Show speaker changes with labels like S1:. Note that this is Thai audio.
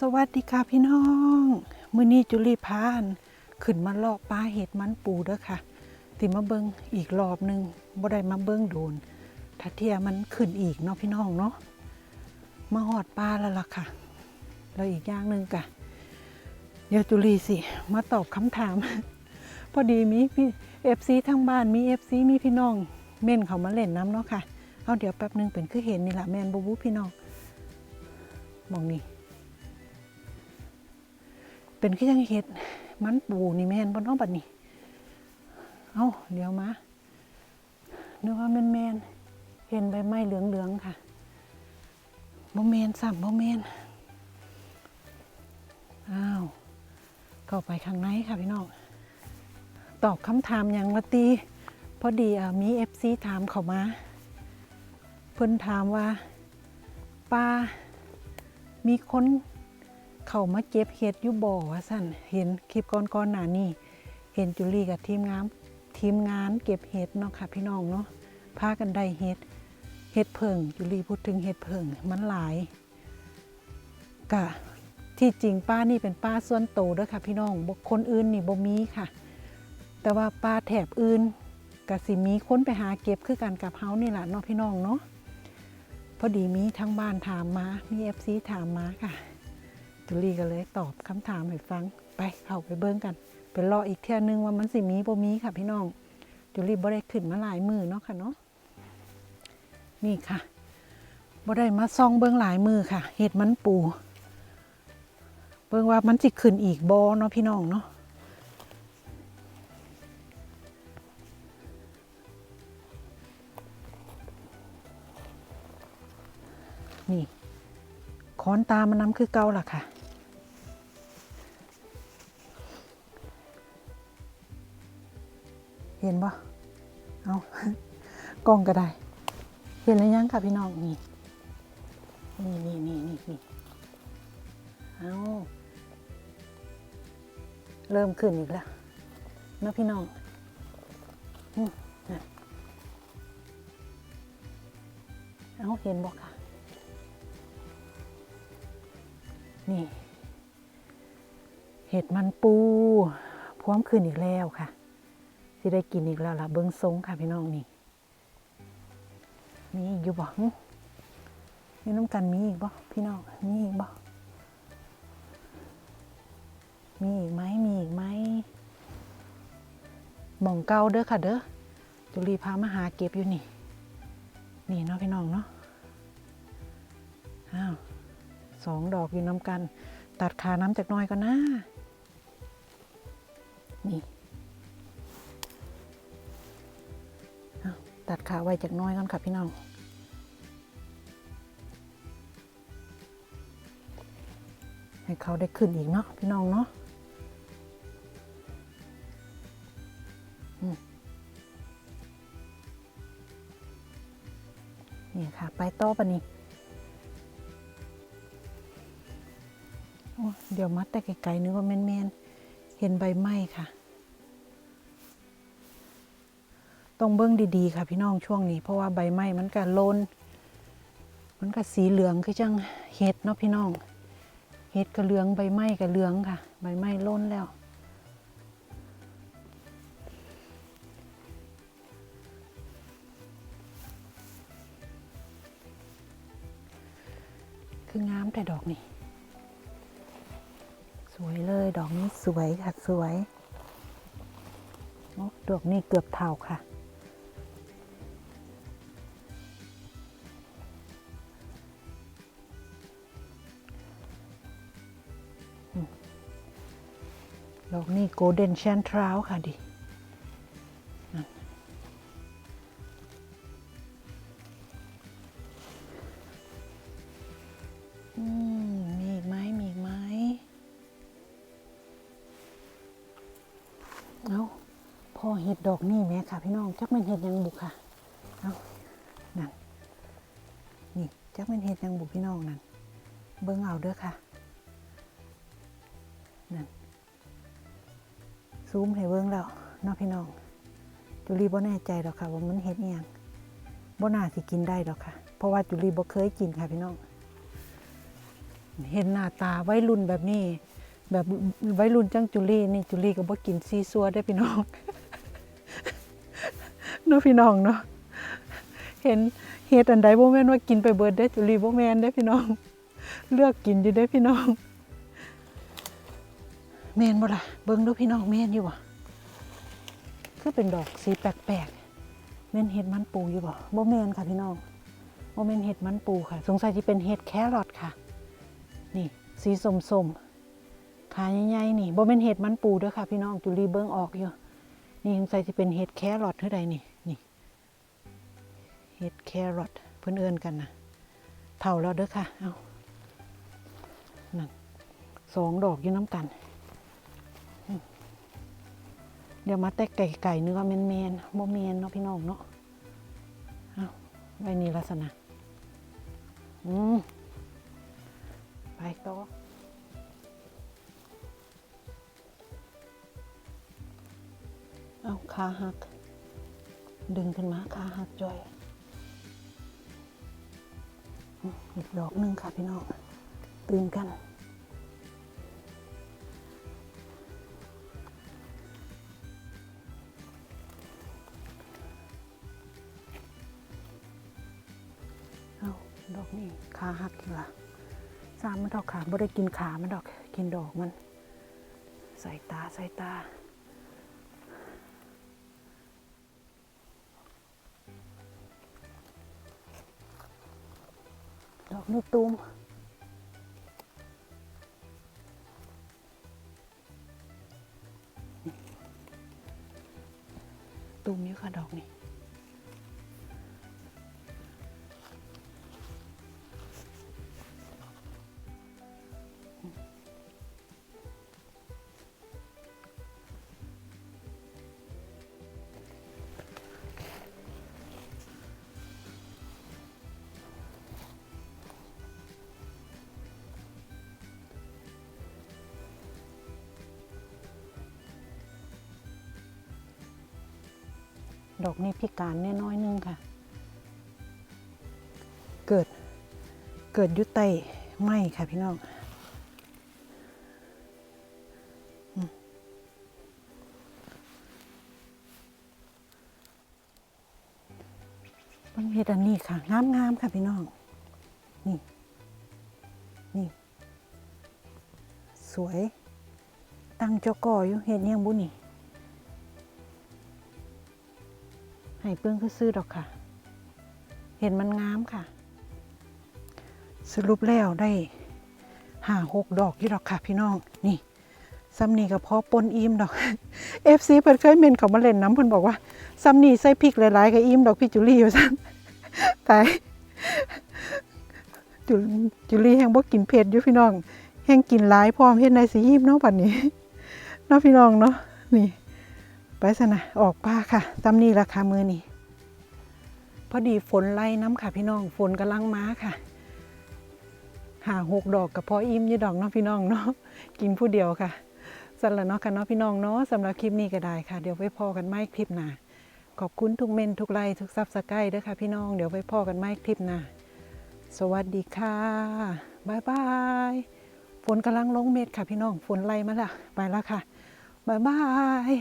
S1: สวัสดีค่ะพี่น้องมื้อนี้จุลีพานขึ้นมาเลาะปลาเห็ดมันปูเด้อค่ะสิมาเบิงอีกรอบหนึงบ่ได้มาเบิงโดนถ้าเทียมันขึ้นอีกเนาะพี่น้องเนาะมาหอดปลาแล้วล่ะค่ะ แล้วอีกอย่างหนึ่งกะเดี๋ยวจุลีสิมาตอบคำถาม พอดีมีพี่เอฟซีทั้งบ้านมีเอฟซีมีพี่น้องเม่นเขามาเล่นน้ำเนาะค่ะเอาเดี๋ยวแป๊บหนึงเป็นคือเห็นนี่แหละแมนบูบูพี่น้องมองนี่ เป็นคือยังเห็ด มันปูนี่แม่นบนน้องบัดนี้เอาเดี๋ยวมานึกว่าแม่นแมนเห็นใบไม้เหลืองๆค่ะบ่แมนสับบ่แมนอ้าวเข้าไปข้างในค่ะพี่น้องตอบคำถามอย่างมาตีพอดีอมีเอฟซีถามเขามา เพิ่นถามว่าป้ามีคน เขามาเก็บเห็ดอยู่บ่อว่าสั่นเห็นคลิปก่อนๆอนหน้านี่เห็นจุลีกับทีมงานทีมงานเก็บเห็ดเนาะค่ะพี่น้องเนาะพากันได้เห็ดเห็ดเพิงจุลีพูดถึงเห็ดเพิงมันหลายกะที่จริงป้านี่เป็นป้าส่วนโตเด้อค่ะ พี่น้องบคนอื่นนี่บ่มีค่ะ แต่ว่าป้าแถบอื่นกะสิมีค้นไปหาเก็บคือกันกับเฮานี่แหละเนาะพี่น้องเนาะพอดีมีทั้งบ้านถามมามีเอฟซีถามมาค่ะ จุลีก็เลยตอบคำถามให้ฟัง ไปเข้าไปเบิ้งกันไปรออีกเที่ยนึงว่ามันสิมีบ่มีค่ะพี่น้องจุลีบ่ได้ขึ้นมาหลายมือเนาะค่ะเนาะนี่ค่ะบ่ได้มาซองเบิ้งหลายมือค่ะ เห็ดมันปู เบิ้งว่ามันสิขึ้นอีกบ่เนาะพี่น้องเนาะนี่ค้อนตามันน้ำคือเก่าล่ะค่ะ เห็นปะเอากล้องก็ได้ เห็นแล้วยังค่ะพี่น้องนี่นี่นี่นี่นี่นี่เอาเริ่มขึ้นอีกแล้วนะพี่น้องอืมน่ะเอาเห็นบอกค่ะ นี่ เห็ดมันปู พร้อมขึ้นอีกแล้วค่ะ สิได้กินอีกแล้วล่ะเบิ้งทรงค่ะพี่น้องนี่มีอีกอยู่บ่หึมีน้ำกันมีอีกบ่พี่น้องมีอีกบ่มีอีกไหมมีอีกไหมหม่องเก่าเด้อค่ะเด้อจุลีพามาหาเก็บอยู่นี่ นี่เนาะพี่น้องเนาะอ้าวสองดอกอยู่น้ำกัน ตัดขาน้ำจากน้อยก็นนะนี่ ตัดขาไว้จากน้อยก่อนค่ะพี่น้อง ให้เขาได้ขึ้นอีกเนาะพี่น้องเนาะนี่ค่ะ ไปต่อปะนี่เดี๋ยวมัดแต่ไกลๆนึกว่าแมนๆ เห็นใบไม้ค่ะ ต้องเบิ้งดีๆค่ะพี่น้องช่วงนี้ เพราะว่าใบไม้มันก็โลนมันก็สีเหลืองคือจังเห็ดเนาะพี่น้องเห็ดก็เหลืองใบไม้ก็เหลืองค่ะ ใบไม้โลนแล้วคืองามแต่ดอกนี่สวยเลยดอกนี้สวยค่ะสวยดอกนี้เกือบเท่าค่ะ ดอกนี้โกลเด้นแชนทราวค่ะดิอืมมีอีกไหมมีอีกไหมเอาพอเห็ดดอกนี่แม่ค่ะพี่น้องจักเป็นเห็ดยังบุกค่ะเอานั่นนี่จักเป็นเห็ดยังบุกพี่น้องนั่นเบิ้งเอาเด้อค่ะ นั่นซูมให้เบิ้งแล้วเนาะพี่น้องจุลีบ่แน่ใจดอกค่ะ ว่ามันเห็ดอหยังบ่น่าสิกินได้ดอกค่ะ เพราะว่าจุลีบ่เคยกินค่ะพี่น้อง เห็นหน้าตาวัยรุ่นแบบนี้ แบบวัยรุ่นจังจุลีนี่จุลีก็บ่กินซีซัวได้พี่น้องเนาะพี่น้องเนาะเห็นเฮ็ดอันใดบ่แม่นว่ากินไปเบิดได้จุลีบ่แม่นได้พี่น้อง เลือกกินอยู่ได้พี่น้อง แม่นบ่ล่ะเบิ่งดูพี่น้องแม่นอยู่บ่คือเป็นดอกสีแปลกๆแม่นเห็ดมันปูอยู่บ่บ่แม่นค่ะพี่น้องบ่แม่นเห็ดมันปูค่ะ สงสัยสิเป็นเห็ดแครอทค่ะ นี่สีส้มๆขาใหญ่ๆนี่บ่แม่นเห็ดมันปูเด้อค่ะพี่น้องจุลีเบิ่งออกอยู่นี่สงสัยสิเป็นเห็ดแครอทเท่าใดนี่นี่เห็ดแครอทเพิ่นเอิ้นกันนะเท่าแล้วเด้อค่ะเอานั่นสองดอกอยู่น้ำกัน เดี๋ยวมาแต่ไก่ไก่เนื้อแมนแมนๆบ่แมนเนาะพี่น้องเนาะเอาไว้นี่ลักษณะอืมไปต่อเอาขาหัก ดึงขึ้นมาขาหักจ่อยอีกดอกหนึ่งค่ะพี่น้องตื่นกัน นี้ขาหักอีกละสามมันดอกขาบ่ได้กินขามันดอกกินดอกมัน ใส่ตาใส่ตาดอกนี้ตูมตูมอยู่ค่ะดอกนี้ ดอกนี้พิการแน่น้อยนึงค่ะ เกิดเกิดยุไตไหมค่ะพี่น้องบิ่งเห็ดอันนี้ค่ะงามงามค่ะพี่น้อง นี่ นี่ สวย ตั้งจอกออยู่เห็ดยังบุนี่ ให้เปื้องคือซื้อดอกค่ะ เห็นมันงามค่ะ สรุปแล้วได้ห้าหกดอกอยู่ดอกค่ะพี่น้องนี่ซัมนี่กับพอปนอิ่มดอกเอฟซีเพิ่นเคยเมนเขามาเล่นน้ำเพิ่นบอกว่าซัมนี่ใส่พริกหลายๆกับอิ่มดอกพี่จุลี่อยู่ซั่นตายจุจุลี่แห่งบ่กินเผ็ดอยู่พี่น้อง แห่งกินหลายพร้อมเฮ็ดในสิยิ้มเนาะบัดนี้เนาะพี่น้องเนาะนี่ ไปซะนะออกป้าค่ะตำนี่ราคามือนี่พอดีฝนไล่น้ำค่ะพี่น้องฝนกำลังมาค่ะหาหกดอกกับพออิ่มยี่ดอกเนาะพี่น้องเนาะกินผู้เดียวค่ะสั่นละเนาะค่ะเนาะพี่น้องเนาะสำหรับคลิปนี้ก็ได้ค่ะ เดี๋ยวไว้พอกันไม่คลิปหน้าขอบคุณทุกเมนทุกไลค์ทุกซับสไครต์ด้วยค่ะพี่น้องเดี๋ยวไว้พอกันไม่คลิปหน้าสวัสดีค่ะบายบายฝนกำลังลงเม็ดค่ะพี่น้องฝนไล่มาละไปแล้วค่ะบายบาย